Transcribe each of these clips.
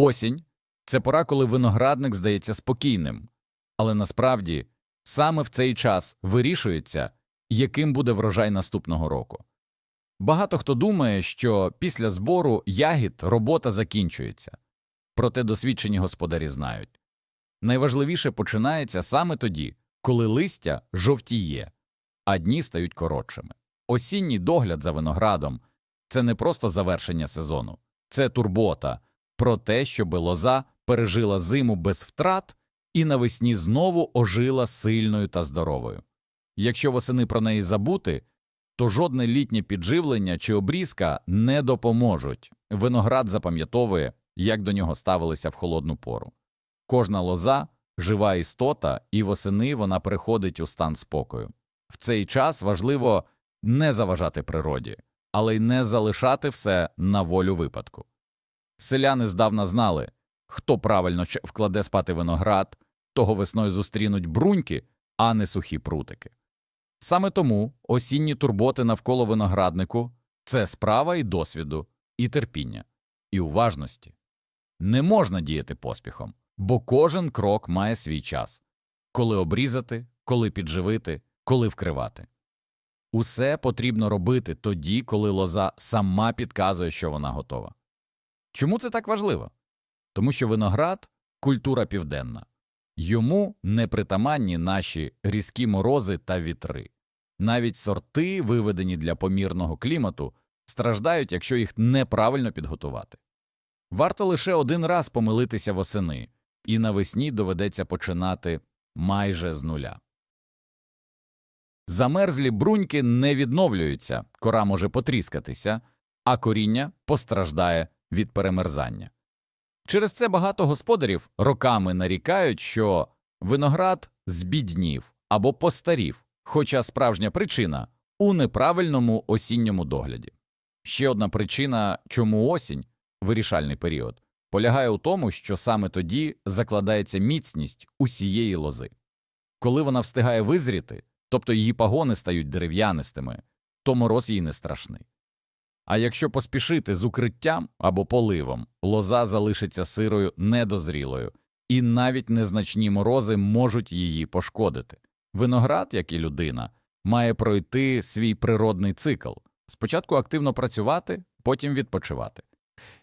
Осінь це пора, коли виноградник здається спокійним, але насправді саме в цей час вирішується, яким буде врожай наступного року. Багато хто думає, що після збору ягід робота закінчується, проте досвідчені господарі знають. Найважливіше починається саме тоді, коли листя жовтіє, а дні стають коротшими. Осінній догляд за виноградом це не просто завершення сезону, це турбота про те, щоб лоза пережила зиму без втрат і навесні знову ожила сильною та здоровою. Якщо восени про неї забути, то жодне літнє підживлення чи обрізка не допоможуть. Виноград запам'ятовує, як до нього ставилися в холодну пору. Кожна лоза жива істота, і восени вона переходить у стан спокою. В цей час важливо не заважати природі, але й не залишати все на волю випадку. Селяни здавна знали, хто правильно вкладе спати виноград, того весною зустрінуть бруньки, а не сухі прутики. Саме тому осінні турботи навколо винограднику це справа і досвіду, і терпіння, і уважності. Не можна діяти поспіхом, бо кожен крок має свій час коли обрізати, коли підживити, коли вкривати. Усе потрібно робити тоді, коли лоза сама підказує, що вона готова. Чому це так важливо? Тому що виноград культура південна. Йому непритаманні наші різкі морози та вітри. Навіть сорти, виведені для помірного клімату, страждають, якщо їх неправильно підготувати. Варто лише один раз помилитися восени, і навесні доведеться починати майже з нуля. Замерзлі бруньки не відновлюються, кора може потріскатися, а коріння постраждає від перемерзання. Через це багато господарів роками нарікають, що виноград збіднів або постарів, хоча справжня причина у неправильному осінньому догляді. Ще одна причина, чому осінь вирішальний період, полягає у тому, що саме тоді закладається міцність усієї лози. Коли вона встигає визріти, тобто її пагони стають дерев'янистими, то мороз їй не страшний. А якщо поспішити з укриттям або поливом, лоза залишиться сирою недозрілою, і навіть незначні морози можуть її пошкодити. Виноград, як і людина, має пройти свій природний цикл спочатку активно працювати, потім відпочивати.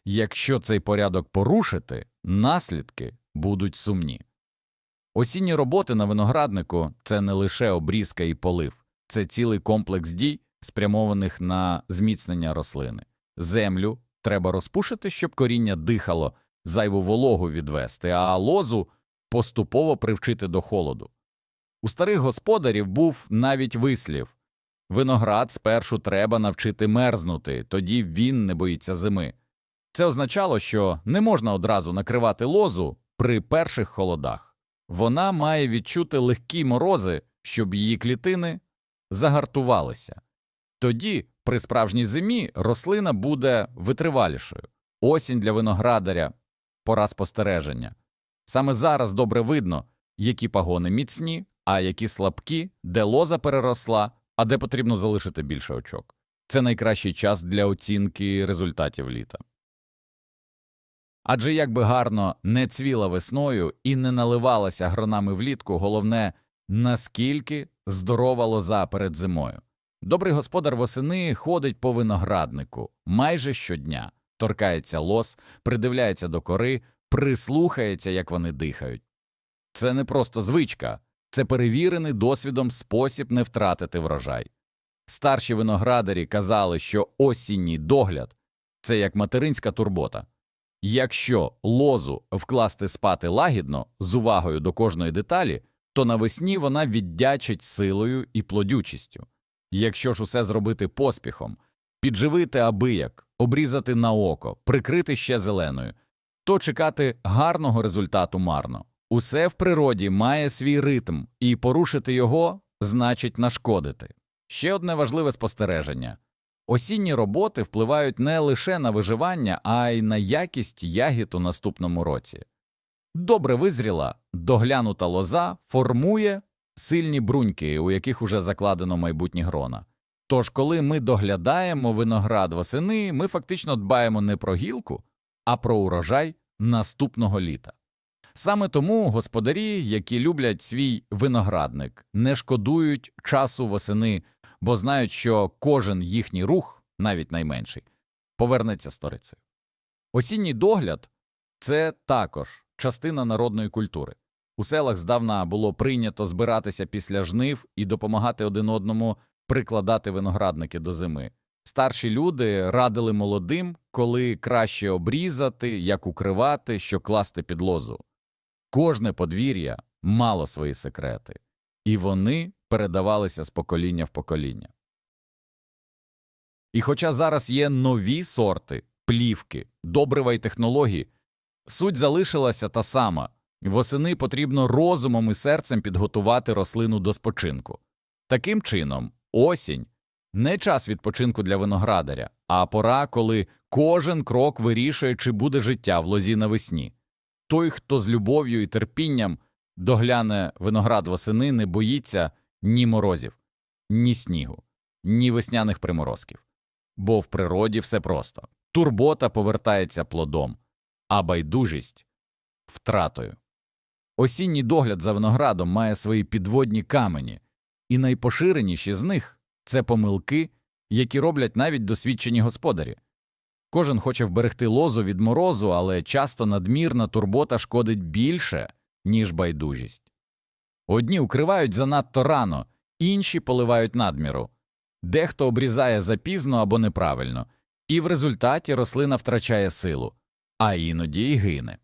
Якщо цей порядок порушити, наслідки будуть сумні. Осінні роботи на винограднику це не лише обрізка і полив, це цілий комплекс дій, спрямованих на зміцнення рослини. Землю треба розпушити, щоб коріння дихало, зайву вологу відвести, а лозу поступово привчити до холоду. У старих господарів був навіть вислів виноград спершу треба навчити мерзнути, тоді він не боїться зими. Це означало, що не можна одразу накривати лозу при перших холодах. Вона має відчути легкі морози, щоб її клітини загартувалися. Тоді, при справжній зимі, рослина буде витривалішою. Осінь для виноградаря пора спостереження. Саме зараз добре видно, які пагони міцні, а які слабкі, де лоза переросла, а де потрібно залишити більше очок. Це найкращий час для оцінки результатів літа. Адже як би гарно не цвіла весною і не наливалася гронами влітку, головне, наскільки здорова лоза перед зимою. Добрий господар восени ходить по винограднику майже щодня, торкається лоз, придивляється до кори, прислухається, як вони дихають. Це не просто звичка, це перевірений досвідом спосіб не втратити врожай. Старші виноградарі казали, що осінній догляд це як материнська турбота. Якщо лозу вкласти спати лагідно з увагою до кожної деталі, то навесні вона віддячить силою і плодючістю. Якщо ж усе зробити поспіхом, підживити абияк, обрізати на око, прикрити ще зеленою, то чекати гарного результату марно. Усе в природі має свій ритм, і порушити його значить нашкодити. Ще одне важливе спостереження осінні роботи впливають не лише на виживання, а й на якість ягід у наступному році. Добре визріла, доглянута лоза формує сильні бруньки, у яких уже закладено майбутні грона. Тож, коли ми доглядаємо виноград восени, ми фактично дбаємо не про гілку, а про урожай наступного літа. Саме тому господарі, які люблять свій виноградник, не шкодують часу восени, бо знають, що кожен їхній рух, навіть найменший, повернеться сторицею. Осінній догляд це також частина народної культури. У селах здавна було прийнято збиратися після жнив і допомагати один одному прикладати виноградники до зими. Старші люди радили молодим, коли краще обрізати, як укривати, що класти під лозу. Кожне подвір'я мало свої секрети, і вони передавалися з покоління в покоління. І хоча зараз є нові сорти, плівки, добрива й технології, суть залишилася та сама восени потрібно розумом і серцем підготувати рослину до спочинку. Таким чином, осінь не час відпочинку для виноградаря, а пора, коли кожен крок вирішує, чи буде життя в лозі навесні. Той, хто з любов'ю і терпінням догляне виноград восени, не боїться ні морозів, ні снігу, ні весняних приморозків. Бо в природі все просто турбота повертається плодом, а байдужість втратою. Осінній догляд за виноградом має свої підводні камені, і найпоширеніші з них це помилки, які роблять навіть досвідчені господарі. Кожен хоче вберегти лозу від морозу, але часто надмірна турбота шкодить більше, ніж байдужість. Одні укривають занадто рано, інші поливають надміру, дехто обрізає запізно або неправильно, і в результаті рослина втрачає силу, а іноді й гине.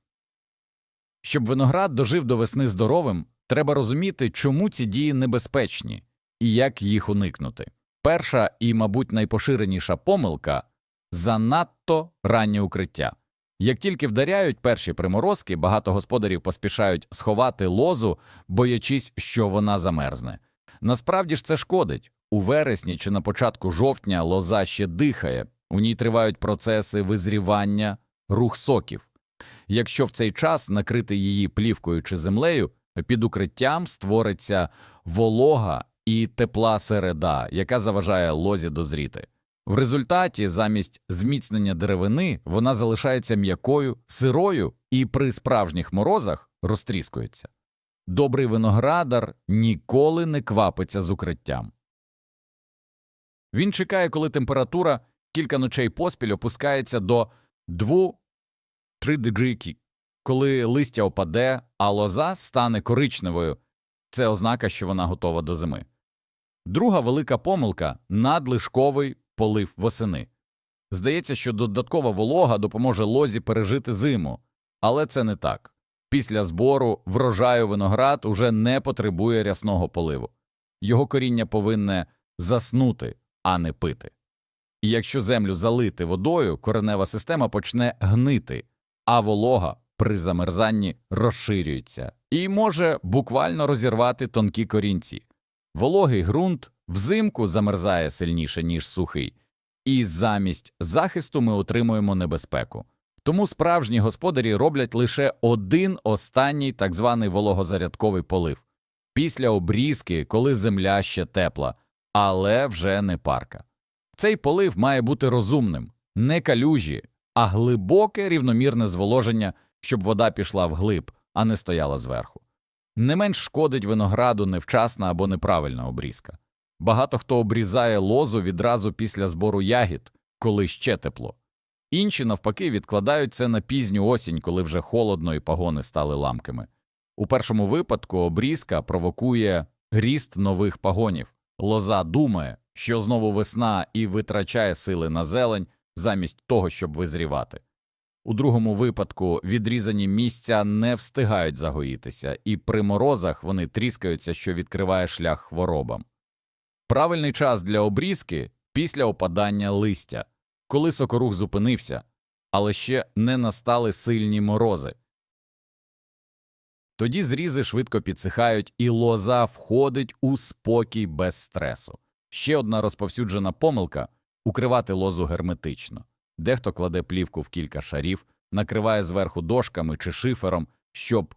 Щоб виноград дожив до весни здоровим, треба розуміти, чому ці дії небезпечні і як їх уникнути. Перша і, мабуть, найпоширеніша помилка занадто раннє укриття. Як тільки вдаряють перші приморозки, багато господарів поспішають сховати лозу, боячись, що вона замерзне. Насправді ж це шкодить. У вересні чи на початку жовтня лоза ще дихає, у ній тривають процеси визрівання, рух соків. Якщо в цей час накрити її плівкою чи землею, під укриттям створиться волога і тепла середа, яка заважає лозі дозріти. В результаті, замість зміцнення деревини, вона залишається м'якою, сирою і при справжніх морозах розтріскується. Добрий виноградар ніколи не квапиться з укриттям. Він чекає, коли температура кілька ночей поспіль опускається до 2-3 дегрі, коли листя опаде, а лоза стане коричневою. Це ознака, що вона готова до зими. Друга велика помилка надлишковий полив восени. Здається, що додаткова волога допоможе лозі пережити зиму, але це не так. Після збору врожаю виноград уже не потребує рясного поливу. Його коріння повинне заснути, а не пити. І якщо землю залити водою, коренева система почне гнити, а волога при замерзанні розширюється і може буквально розірвати тонкі корінці. Вологий ґрунт взимку замерзає сильніше, ніж сухий, і замість захисту ми отримуємо небезпеку. Тому справжні господарі роблять лише один останній так званий вологозарядковий полив після обрізки, коли земля ще тепла, але вже не парка. Цей полив має бути розумним, не калюжі, а глибоке рівномірне зволоження, щоб вода пішла вглиб, а не стояла зверху. Не менш шкодить винограду невчасна або неправильна обрізка. Багато хто обрізає лозу відразу після збору ягід, коли ще тепло. Інші, навпаки, відкладають це на пізню осінь, коли вже холодно і пагони стали ламкими. У першому випадку обрізка провокує ріст нових пагонів. Лоза думає, що знову весна і витрачає сили на зелень замість того, щоб визрівати. У другому випадку відрізані місця не встигають загоїтися, і при морозах вони тріскаються, що відкриває шлях хворобам. Правильний час для обрізки після опадання листя, коли сокорух зупинився, але ще не настали сильні морози. Тоді зрізи швидко підсихають, і лоза входить у спокій без стресу. Ще одна розповсюджена помилка укривати лозу герметично. Дехто кладе плівку в кілька шарів, накриває зверху дошками чи шифером, щоб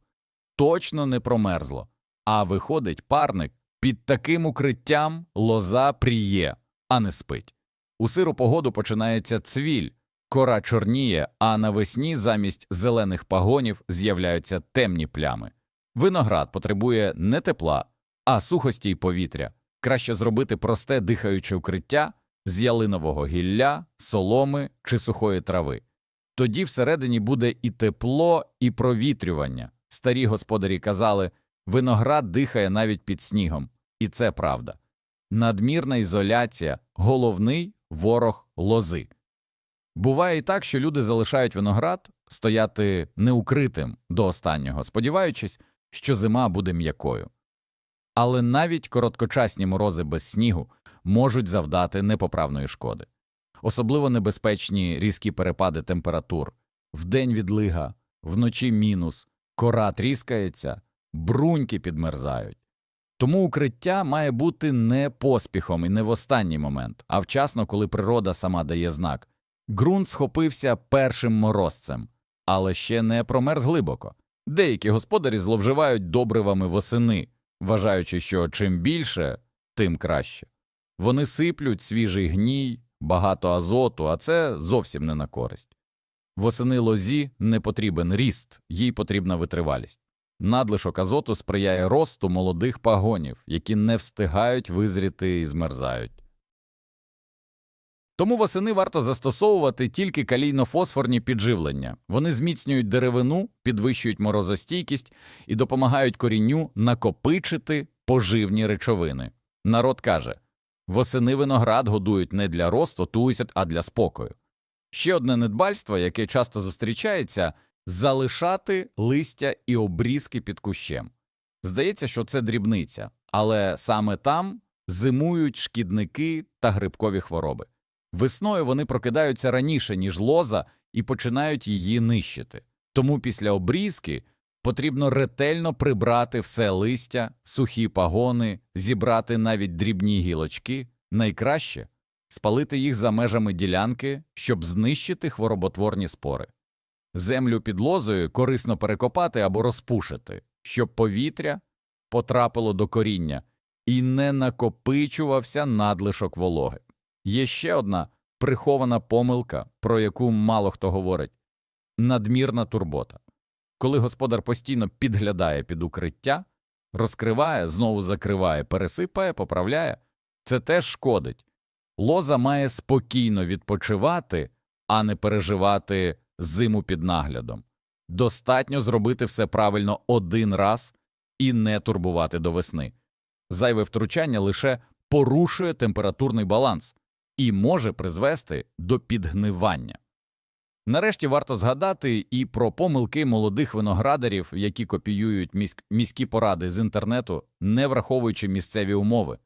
точно не промерзло. А виходить парник під таким укриттям лоза пріє, а не спить. У сиру погоду починається цвіль, кора чорніє, а навесні замість зелених пагонів з'являються темні плями. Виноград потребує не тепла, а сухості й повітря. Краще зробити просте дихаюче укриття з ялинового гілля, соломи чи сухої трави. Тоді всередині буде і тепло, і провітрювання. Старі господарі казали, виноград дихає навіть під снігом, і це правда. Надмірна ізоляція головний ворог лози. Буває і так, що люди залишають виноград стояти неукритим до останнього, сподіваючись, що зима буде м'якою. Але навіть короткочасні морози без снігу можуть завдати непоправної шкоди. Особливо небезпечні різкі перепади температур, вдень відлига, вночі мінус, кора тріскається, бруньки підмерзають. Тому укриття має бути не поспіхом і не в останній момент, а вчасно, коли природа сама дає знак. Ґрунт схопився першим морозцем, але ще не промерз глибоко. Деякі господарі зловживають добривами восени, вважаючи, що чим більше, тим краще. Вони сиплють свіжий гній, багато азоту, а це зовсім не на користь. Восени лозі не потрібен ріст, їй потрібна витривалість. Надлишок азоту сприяє росту молодих пагонів, які не встигають визріти і змерзають. Тому восени варто застосовувати тільки калійно-фосфорні підживлення. Вони зміцнюють деревину, підвищують морозостійкість і допомагають корінню накопичити поживні речовини. Народ каже восени виноград годують не для росту, туйсять, а для спокою. Ще одне недбальство, яке часто зустрічається залишати листя і обрізки під кущем. Здається, що це дрібниця, але саме там зимують шкідники та грибкові хвороби. Весною вони прокидаються раніше, ніж лоза, і починають її нищити. Тому після обрізки потрібно ретельно прибрати все листя, сухі пагони, зібрати навіть дрібні гілочки, найкраще спалити їх за межами ділянки, щоб знищити хвороботворні спори. Землю під лозою корисно перекопати або розпушити, щоб повітря потрапило до коріння і не накопичувався надлишок вологи. Є ще одна прихована помилка, про яку мало хто говорить надмірна турбота. Коли господар постійно підглядає під укриття, розкриває, знову закриває, пересипає, поправляє, це теж шкодить. Лоза має спокійно відпочивати, а не переживати зиму під наглядом. Достатньо зробити все правильно один раз і не турбувати до весни. Зайве втручання лише порушує температурний баланс і може призвести до підгнивання. Нарешті варто згадати і про помилки молодих виноградарів, які копіюють міськ- міські поради з інтернету, не враховуючи місцеві умови.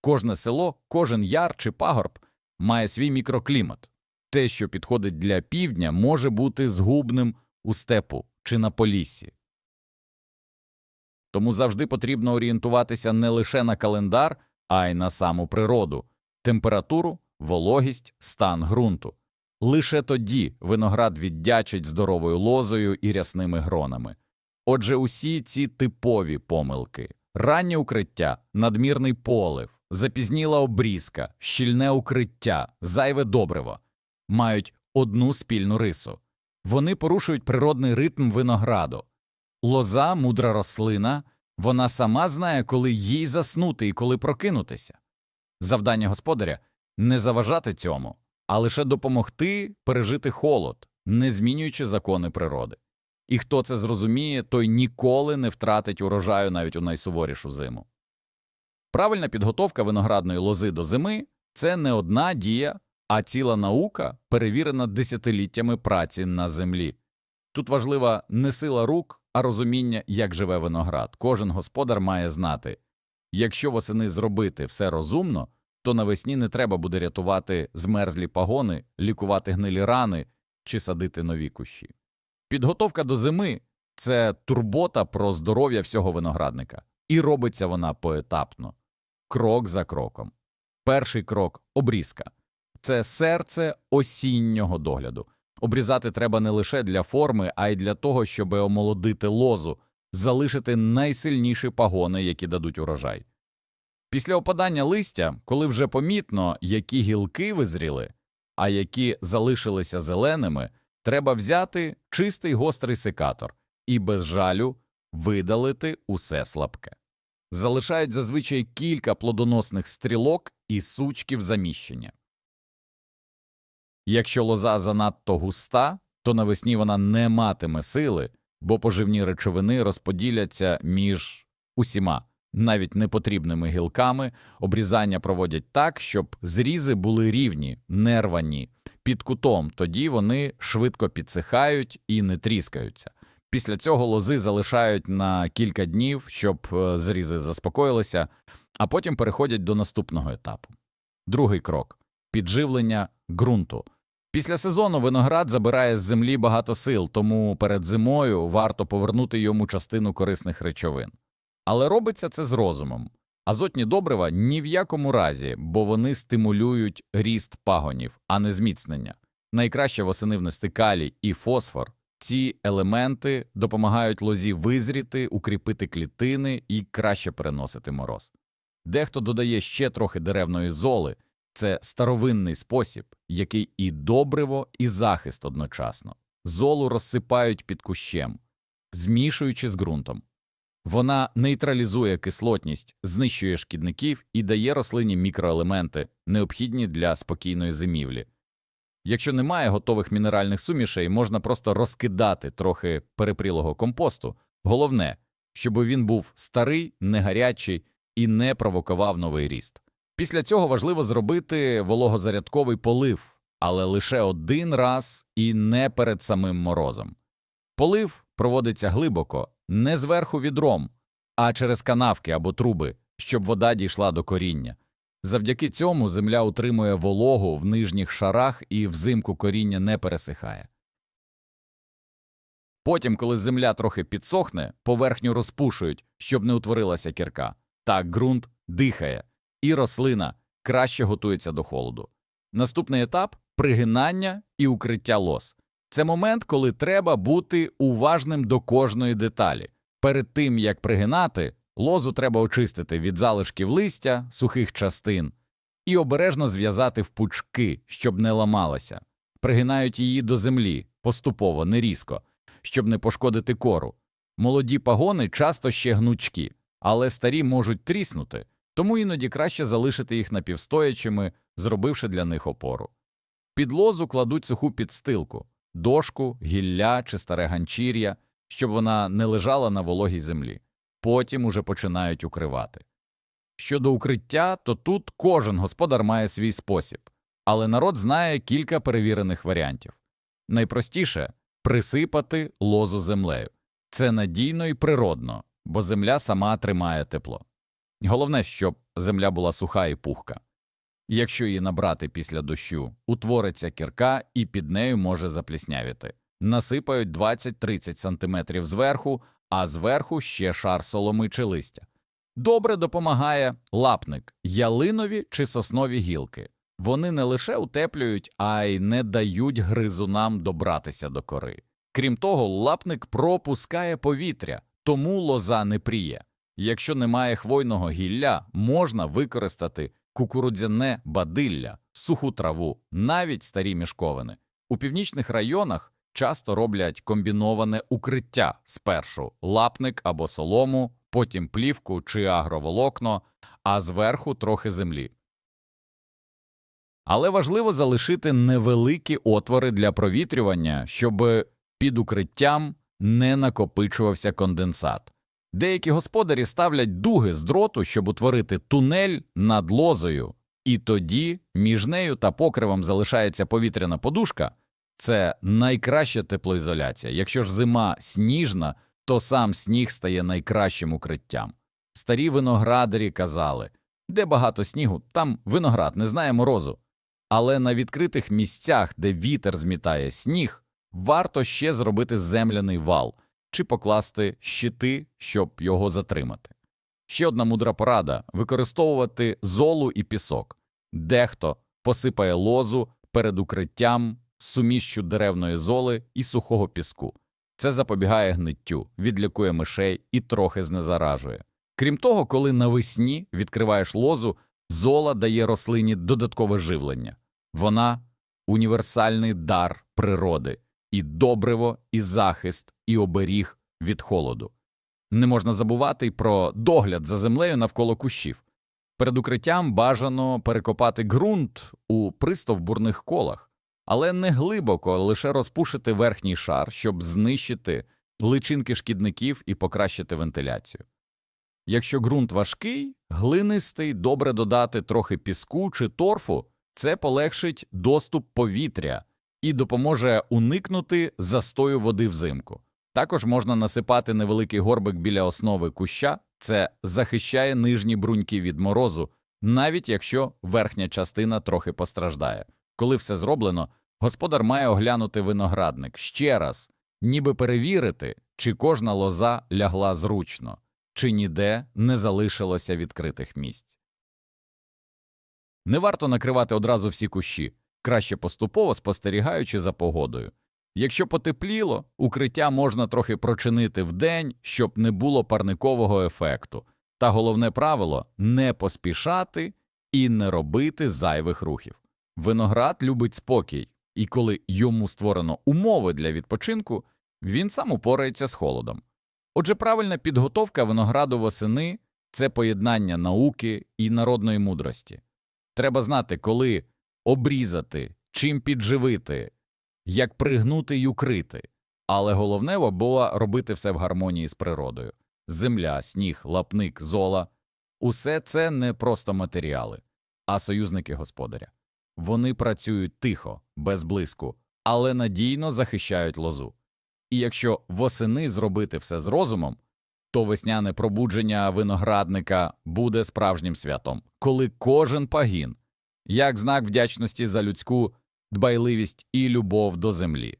Кожне село, кожен яр чи пагорб має свій мікроклімат. Те, що підходить для півдня, може бути згубним у степу чи на поліссі. Тому завжди потрібно орієнтуватися не лише на календар, а й на саму природу, температуру, вологість, стан ґрунту. Лише тоді виноград віддячить здоровою лозою і рясними гронами. Отже, усі ці типові помилки раннє укриття, надмірний полив, запізніла обрізка, щільне укриття, зайве добриво мають одну спільну рису вони порушують природний ритм винограду. Лоза мудра рослина, вона сама знає, коли їй заснути і коли прокинутися. Завдання господаря не заважати цьому, а лише допомогти пережити холод, не змінюючи закони природи. І хто це зрозуміє, той ніколи не втратить урожаю навіть у найсуворішу зиму. Правильна підготовка виноградної лози до зими це не одна дія, а ціла наука, перевірена десятиліттями праці на землі. Тут важлива не сила рук, а розуміння, як живе виноград. Кожен господар має знати якщо восени зробити все розумно, то навесні не треба буде рятувати змерзлі пагони, лікувати гнилі рани чи садити нові кущі. Підготовка до зими це турбота про здоров'я всього виноградника, і робиться вона поетапно, крок за кроком. Перший крок обрізка це серце осіннього догляду. Обрізати треба не лише для форми, а й для того, щоб омолодити лозу, залишити найсильніші пагони, які дадуть урожай. Після опадання листя, коли вже помітно, які гілки визріли, а які залишилися зеленими, треба взяти чистий гострий секатор і без жалю видалити усе слабке. Залишають зазвичай кілька плодоносних стрілок і сучків заміщення. Якщо лоза занадто густа, то навесні вона не матиме сили, бо поживні речовини розподіляться між усіма, навіть непотрібними гілками, обрізання проводять так, щоб зрізи були рівні, не рвані, під кутом, тоді вони швидко підсихають і не тріскаються. Після цього лози залишають на кілька днів, щоб е, зрізи заспокоїлися, а потім переходять до наступного етапу. Другий крок підживлення ґрунту. Після сезону виноград забирає з землі багато сил, тому перед зимою варто повернути йому частину корисних речовин. Але робиться це з розумом. Азотні добрива ні в якому разі, бо вони стимулюють ріст пагонів, а не зміцнення. Найкраще восени внести калій і фосфор. Ці елементи допомагають лозі визріти, укріпити клітини і краще переносити мороз. Дехто додає ще трохи деревної золи це старовинний спосіб, який і добриво, і захист одночасно. Золу розсипають під кущем, змішуючи з ґрунтом. Вона нейтралізує кислотність, знищує шкідників і дає рослині мікроелементи, необхідні для спокійної зимівлі. Якщо немає готових мінеральних сумішей, можна просто розкидати трохи перепрілого компосту. Головне, щоб він був старий, не гарячий і не провокував новий ріст. Після цього важливо зробити вологозарядковий полив, але лише один раз і не перед самим морозом. Полив проводиться глибоко, не зверху відром, а через канавки або труби, щоб вода дійшла до коріння. Завдяки цьому земля утримує вологу в нижніх шарах і взимку коріння не пересихає. Потім, коли земля трохи підсохне, поверхню розпушують, щоб не утворилася кірка. Так ґрунт дихає, і рослина краще готується до холоду. Наступний етап пригинання і укриття лос. Це момент, коли треба бути уважним до кожної деталі. Перед тим як пригинати, лозу треба очистити від залишків листя, сухих частин і обережно зв'язати в пучки, щоб не ламалася. Пригинають її до землі поступово, не різко, щоб не пошкодити кору. Молоді пагони часто ще гнучкі, але старі можуть тріснути, тому іноді краще залишити їх напівстоячими, зробивши для них опору. Під лозу кладуть суху підстилку, дошку, гілля чи старе ганчір'я, щоб вона не лежала на вологій землі. Потім уже починають укривати. Щодо укриття, то тут кожен господар має свій спосіб, але народ знає кілька перевірених варіантів. Найпростіше присипати лозу землею. Це надійно і природно, бо земля сама тримає тепло. Головне, щоб земля була суха і пухка. Якщо її набрати після дощу, утвориться кірка і під нею може запліснявіти. Насипають 20-30 см зверху, а зверху ще шар соломи чи листя. Добре допомагає лапник, ялинові чи соснові гілки. Вони не лише утеплюють, а й не дають гризунам добратися до кори. Крім того, лапник пропускає повітря, тому лоза не пріє. Якщо немає хвойного гілля, можна використати кукурудзяне бадилля, суху траву, навіть старі мішковини. У північних районах часто роблять комбіноване укриття спершу лапник або солому, потім плівку чи агроволокно, а зверху трохи землі. Але важливо залишити невеликі отвори для провітрювання, щоб під укриттям не накопичувався конденсат. Деякі господарі ставлять дуги з дроту, щоб утворити тунель над лозою, і тоді між нею та покривом залишається повітряна подушка. Це найкраща теплоізоляція. Якщо ж зима сніжна, то сам сніг стає найкращим укриттям. Старі виноградарі казали де багато снігу, там виноград не знає морозу. Але на відкритих місцях, де вітер змітає сніг, варто ще зробити земляний вал чи покласти щити, щоб його затримати. Ще одна мудра порада використовувати золу і пісок. Дехто посипає лозу перед укриттям суміщу деревної золи і сухого піску. Це запобігає гниттю, відлікує мишей і трохи знезаражує. Крім того, коли навесні відкриваєш лозу, зола дає рослині додаткове живлення. Вона універсальний дар природи, і добриво, і захист, і оберіг від холоду. Не можна забувати й про догляд за землею навколо кущів. Перед укриттям бажано перекопати ґрунт у пристовбурних колах, але не глибоко, лише розпушити верхній шар, щоб знищити личинки шкідників і покращити вентиляцію. Якщо ґрунт важкий, глинистий, добре додати трохи піску чи торфу, це полегшить доступ повітря і допоможе уникнути застою води взимку. Також можна насипати невеликий горбик біля основи куща, це захищає нижні бруньки від морозу, навіть якщо верхня частина трохи постраждає. Коли все зроблено, господар має оглянути виноградник ще раз, ніби перевірити, чи кожна лоза лягла зручно, чи ніде не залишилося відкритих місць. Не варто накривати одразу всі кущі, краще поступово спостерігаючи за погодою. Якщо потепліло, укриття можна трохи прочинити вдень, щоб не було парникового ефекту. Та головне правило не поспішати і не робити зайвих рухів. Виноград любить спокій, і коли йому створено умови для відпочинку, він сам упорається з холодом. Отже, правильна підготовка винограду восени це поєднання науки і народної мудрості. Треба знати, коли обрізати, чим підживити, як пригнути й укрити. Але головне було робити все в гармонії з природою. Земля, сніг, лапник, зола усе це не просто матеріали, а союзники господаря. Вони працюють тихо, без блиску, але надійно захищають лозу. І якщо восени зробити все з розумом, то весняне пробудження виноградника буде справжнім святом, коли кожен пагін, як знак вдячності за людську дбайливість і любов до землі.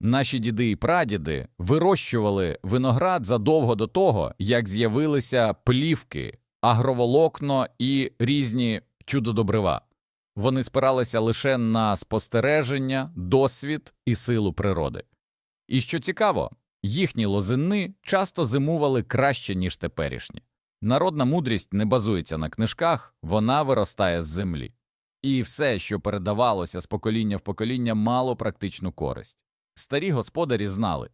Наші діди і прадіди вирощували виноград задовго до того, як з'явилися плівки, агроволокно і різні чудодобрива. Вони спиралися лише на спостереження, досвід і силу природи. І що цікаво, їхні лозини часто зимували краще, ніж теперішні. Народна мудрість не базується на книжках, вона виростає з землі. І все, що передавалося з покоління в покоління, мало практичну користь. Старі господарі знали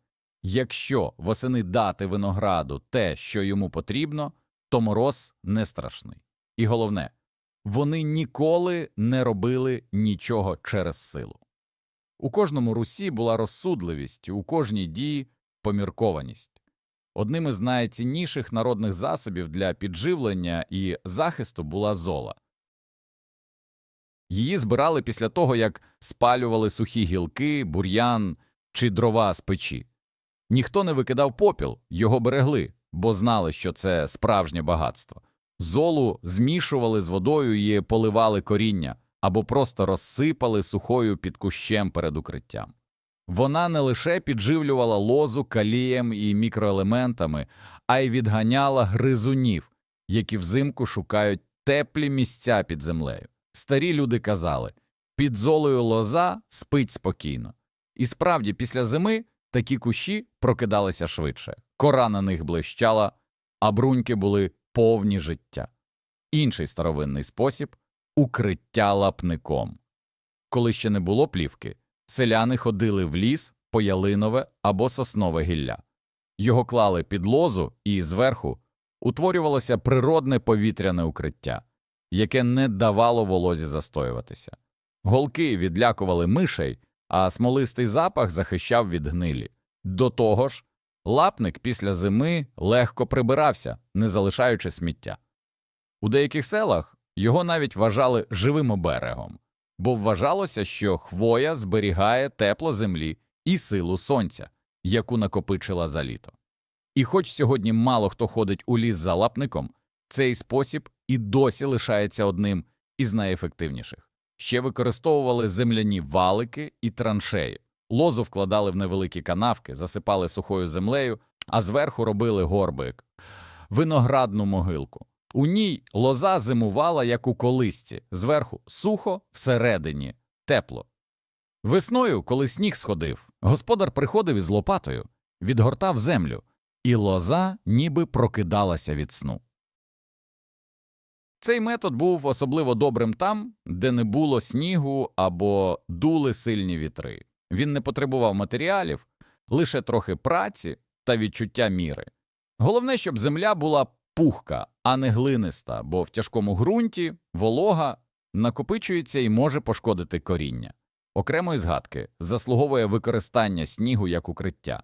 якщо восени дати винограду те, що йому потрібно, то мороз не страшний. І головне, вони ніколи не робили нічого через силу. У кожному русі була розсудливість, у кожній дії поміркованість. Одним із найцінніших народних засобів для підживлення і захисту була зола. Її збирали після того, як спалювали сухі гілки, бур'ян чи дрова з печі. Ніхто не викидав попіл, його берегли, бо знали, що це справжнє багатство. Золу змішували з водою і поливали коріння або просто розсипали сухою під кущем перед укриттям. Вона не лише підживлювала лозу калієм і мікроелементами, а й відганяла гризунів, які взимку шукають теплі місця під землею. Старі люди казали під золою лоза спить спокійно. І справді, після зими такі кущі прокидалися швидше, кора на них блищала, а бруньки були повні життя. Інший старовинний спосіб укриття лапником. Коли ще не було плівки, селяни ходили в ліс по ялинове або соснове гілля. Його клали під лозу і зверху утворювалося природне повітряне укриття яке не давало волозі застоюватися. Голки відлякували мишей, а смолистий запах захищав від гнилі. До того ж, лапник після зими легко прибирався, не залишаючи сміття. У деяких селах його навіть вважали живим оберегом, бо вважалося, що хвоя зберігає тепло землі і силу сонця, яку накопичила за літо. І хоч сьогодні мало хто ходить у ліс за лапником, цей спосіб і досі лишається одним із найефективніших. Ще використовували земляні валики і траншеї, лозу вкладали в невеликі канавки, засипали сухою землею, а зверху робили горбик, виноградну могилку. У ній лоза зимувала, як у колисці, зверху сухо, всередині тепло. Весною, коли сніг сходив, господар приходив із лопатою, відгортав землю, і лоза ніби прокидалася від сну. Цей метод був особливо добрим там, де не було снігу або дули сильні вітри. Він не потребував матеріалів, лише трохи праці та відчуття міри. Головне, щоб земля була пухка, а не глиниста, бо в тяжкому ґрунті волога накопичується і може пошкодити коріння. Окремої згадки заслуговує використання снігу як укриття.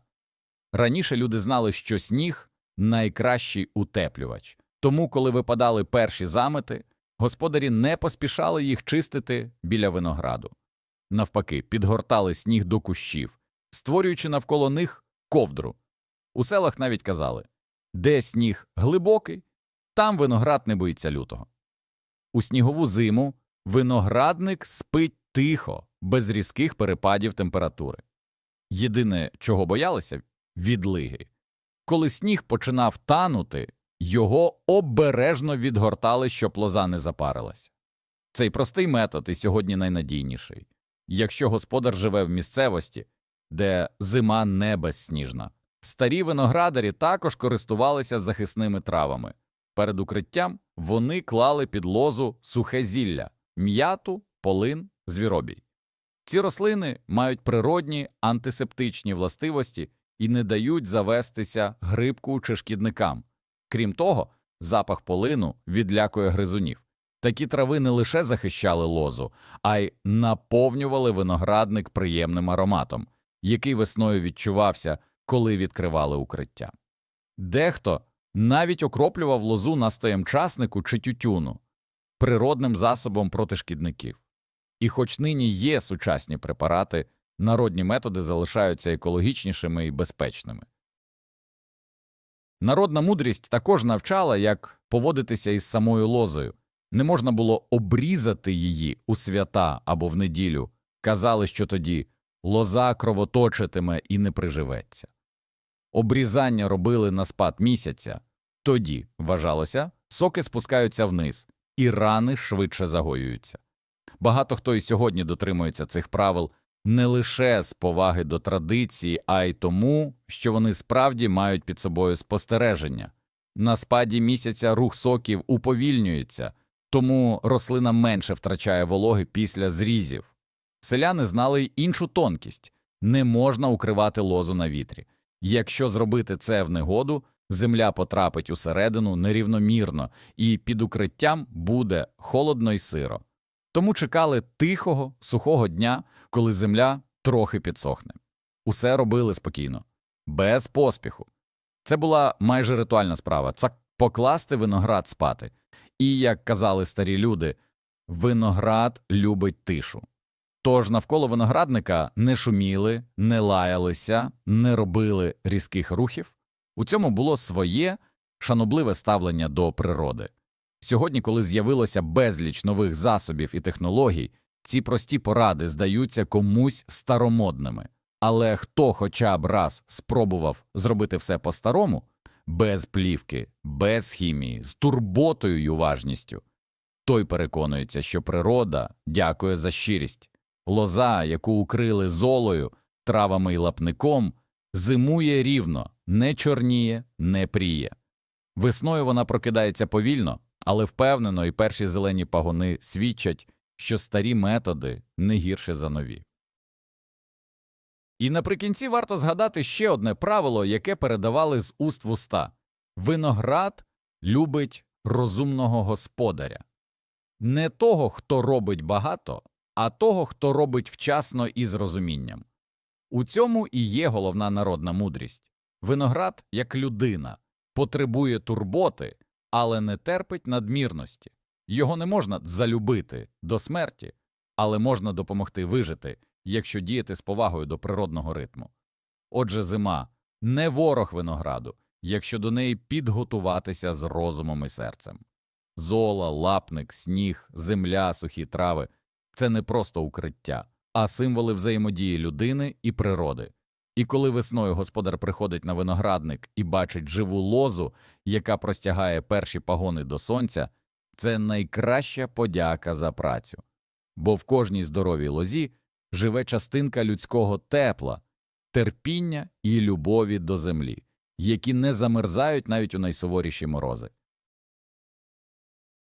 Раніше люди знали, що сніг найкращий утеплювач, тому, коли випадали перші замети, господарі не поспішали їх чистити біля винограду. Навпаки, підгортали сніг до кущів, створюючи навколо них ковдру. У селах навіть казали де сніг глибокий, там виноград не боїться лютого. У снігову зиму виноградник спить тихо, без різких перепадів температури. Єдине, чого боялися відлиги. Коли сніг починав танути, його обережно відгортали, щоб лоза не запарилась. Цей простий метод і сьогодні найнадійніший. Якщо господар живе в місцевості, де зима не безсніжна. Старі виноградарі також користувалися захисними травами. Перед укриттям вони клали під лозу сухе зілля, м'яту, полин, звіробій. Ці рослини мають природні антисептичні властивості і не дають завестися грибку чи шкідникам. Крім того, запах полину відлякує гризунів. Такі трави не лише захищали лозу, а й наповнювали виноградник приємним ароматом, який весною відчувався, коли відкривали укриття. Дехто навіть окроплював лозу настоєм часнику чи тютюну, природним засобом проти шкідників. І хоч нині є сучасні препарати, народні методи залишаються екологічнішими і безпечними. Народна мудрість також навчала, як поводитися із самою лозою. Не можна було обрізати її у свята або в неділю. Казали, що тоді лоза кровоточитиме і не приживеться. Обрізання робили на спад місяця. Тоді, вважалося, соки спускаються вниз, і рани швидше загоюються. Багато хто і сьогодні дотримується цих правил не лише з поваги до традиції, а й тому, що вони справді мають під собою спостереження. На спаді місяця рух соків уповільнюється, тому рослина менше втрачає вологи після зрізів. Селяни знали й іншу тонкість не можна укривати лозу на вітрі. Якщо зробити це в негоду, земля потрапить усередину нерівномірно, і під укриттям буде холодно й сиро. Тому чекали тихого, сухого дня, коли земля трохи підсохне. Усе робили спокійно, без поспіху. Це була майже ритуальна справа це покласти виноград спати. І, як казали старі люди, виноград любить тишу. Тож навколо виноградника не шуміли, не лаялися, не робили різких рухів. У цьому було своє шанобливе ставлення до природи. Сьогодні, коли з'явилося безліч нових засобів і технологій, ці прості поради здаються комусь старомодними. Але хто хоча б раз спробував зробити все по-старому, без плівки, без хімії, з турботою й уважністю, той переконується, що природа дякує за щирість. Лоза, яку укрили золою, травами й лапником, зимує рівно, не чорніє, не пріє. Весною вона прокидається повільно, але впевнено, і перші зелені пагони свідчать, що старі методи не гірше за нові. І наприкінці варто згадати ще одне правило, яке передавали з уст в уста виноград любить розумного господаря, не того, хто робить багато, а того, хто робить вчасно і з розумінням. У цьому і є головна народна мудрість виноград, як людина, потребує турботи, але не терпить надмірності. Його не можна залюбити до смерті, але можна допомогти вижити, якщо діяти з повагою до природного ритму. Отже, зима не ворог винограду, якщо до неї підготуватися з розумом і серцем. Зола, лапник, сніг, земля, сухі трави це не просто укриття, а символи взаємодії людини і природи. І коли весною господар приходить на виноградник і бачить живу лозу, яка простягає перші пагони до сонця, це найкраща подяка за працю. Бо в кожній здоровій лозі живе частинка людського тепла, терпіння і любові до землі, які не замерзають навіть у найсуворіші морози.